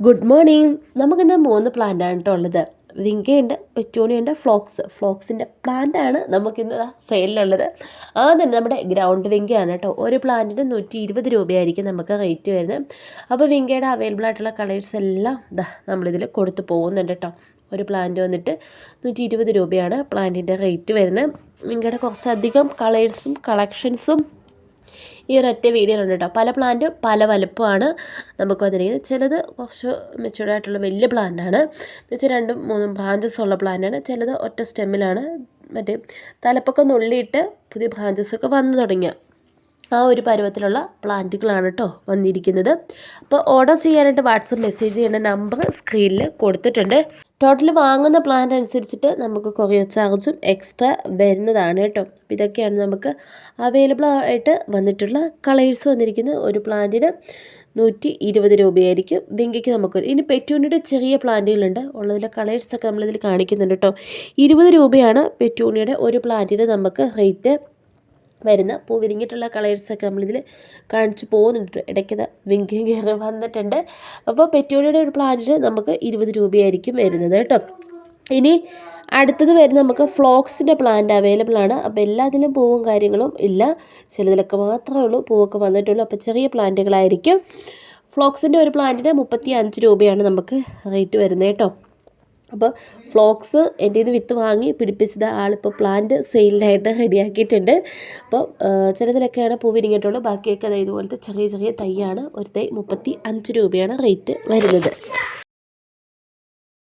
Good morning നമുക്കിന്ന് മൂന്ന് പ്ലാന്റാണ് കേട്ടോ ഉള്ളത്. വിങ്കയുണ്ട് പെറ്റൂണിയുണ്ട് ഫ്ലോക്സ് ഫ്ലോക്സിന്റെ പ്ലാന്റാണ് നമുക്കിന്ന് സെയിലിലുള്ളത് ആദ്യം നമ്മുടെ ഗ്രൗണ്ട് വിങ്കയാണ് കേട്ടോ ഒരു പ്ലാന്റിന് നൂറ്റി ഇരുപത് രൂപയായിരിക്കും നമുക്ക് റേറ്റ് വരുന്നത്. അപ്പോൾ വിങ്കയുടെ അവൈലബിൾ ആയിട്ടുള്ള കളേഴ്സ് എല്ലാം നമ്മളിതിൽ കൊടുത്ത് പോകുന്നുണ്ട് കേട്ടോ ഒരു പ്ലാന്റ് വന്നിട്ട് നൂറ്റി ഇരുപത് രൂപയാണ് പ്ലാന്റിന്റെ റേറ്റ് വരുന്നത്. വിങ്കയുടെ കുറച്ചധികം കളേഴ്സും കളക്ഷൻസും ഈ ഒരൊറ്റ വീഡിയോയിലുണ്ട് കേട്ടോ പല പ്ലാന്റും പല വലുപ്പമാണ് നമുക്ക് വന്നിരിക്കുന്നത്. ചിലത് കുറച്ച് മെച്യൂർഡ് ആയിട്ടുള്ള വലിയ പ്ലാന്റാണ് എന്ന് വെച്ചാൽ രണ്ടും മൂന്നും ബ്രാഞ്ചസ് ഉള്ള പ്ലാന്റാണ് ചിലത് ഒറ്റ സ്റ്റെമ്മിലാണ് മറ്റേ തലപ്പൊക്കെ നുള്ളിയിട്ട് പുതിയ ബ്രാഞ്ചസൊക്കെ വന്നു തുടങ്ങിയ ആ ഒരു പരുവത്തിലുള്ള പ്ലാന്റുകളാണ് കേട്ടോ വന്നിരിക്കുന്നത്. അപ്പോൾ ഓർഡർ ചെയ്യാനായിട്ട് വാട്സപ്പ് മെസ്സേജ് ചെയ്യേണ്ട നമ്പർ സ്ക്രീനിൽ കൊടുത്തിട്ടുണ്ട്. ടോട്ടൽ വാങ്ങുന്ന പ്ലാൻ അനുസരിച്ചിട്ട് നമുക്ക് കൊറിയർ ചാർജും എക്സ്ട്രാ വരുന്നതാണ് കേട്ടോ. ഇതൊക്കെയാണ് നമുക്ക് അവൈലബിൾ ആയിട്ട് വന്നിട്ടുള്ള കളേഴ്സ് വന്നിരിക്കുന്ന ഒരു പ്ലാന്റിന് നൂറ്റി ഇരുപത് രൂപയായിരിക്കും. വിങ്കയ്ക്ക് നമുക്ക് ഇനി പെറ്റൂണിയുടെ ചെറിയ പ്ലാന്റുകളുണ്ട് ഉള്ളതിലെ കളേഴ്സൊക്കെ നമ്മളിതിൽ കാണിക്കുന്നുണ്ട് കേട്ടോ. ഇരുപത് രൂപയാണ് പെറ്റൂണിയുടെ ഒരു പ്ലാന്റിന് നമുക്ക് റേറ്റ് വരുന്ന പൂ വിരിഞ്ഞിട്ടുള്ള കളേഴ്സൊക്കെ നമ്മളിതിൽ കാണിച്ചു പോകുന്നുണ്ട്. ഇടയ്ക്കത് വിങ്കി കയറി വന്നിട്ടുണ്ട്. അപ്പോൾ പെറ്റോളിയുടെ ഒരു പ്ലാന്റിൽ നമുക്ക് ഇരുപത് രൂപയായിരിക്കും വരുന്നത് കേട്ടോ. ഇനി അടുത്തത് വരുന്ന നമുക്ക് ഫ്ലോക്സിന്റെ പ്ലാന്റ് അവൈലബിൾ ആണ്. അപ്പോൾ എല്ലാത്തിലും പൂവും കാര്യങ്ങളും ഇല്ല. ചിലതിലൊക്കെ മാത്രമേ ഉള്ളൂ. പൂവൊക്കെ വന്നിട്ടുള്ളൂ. അപ്പോൾ ചെറിയ പ്ലാന്റുകളായിരിക്കും ഫ്ലോക്സിന്റെ ഒരു പ്ലാന്റിന് മുപ്പത്തി അഞ്ച് രൂപയാണ് നമുക്ക് റേറ്റ് വരുന്നത് കേട്ടോ. അപ്പോൾ ഫ്ലോക്സ് എന്റെ ഇത് വിത്ത് വാങ്ങി പിടിപ്പിച്ചത് ആളിപ്പോൾ പ്ലാന്റ് സെയിലിനായിട്ട് റെഡിയാക്കിയിട്ടുണ്ട് അപ്പോൾ ചിലതിലൊക്കെയാണ് പൂ വിരിഞ്ഞിട്ടുള്ളൂ. ബാക്കിയൊക്കെ ഇതുപോലത്തെ ചെറിയ ചെറിയ തൈയാണ്. ഒരു തൈ മുപ്പത്തി അഞ്ച് രൂപയാണ് റേറ്റ് വരുന്നത്.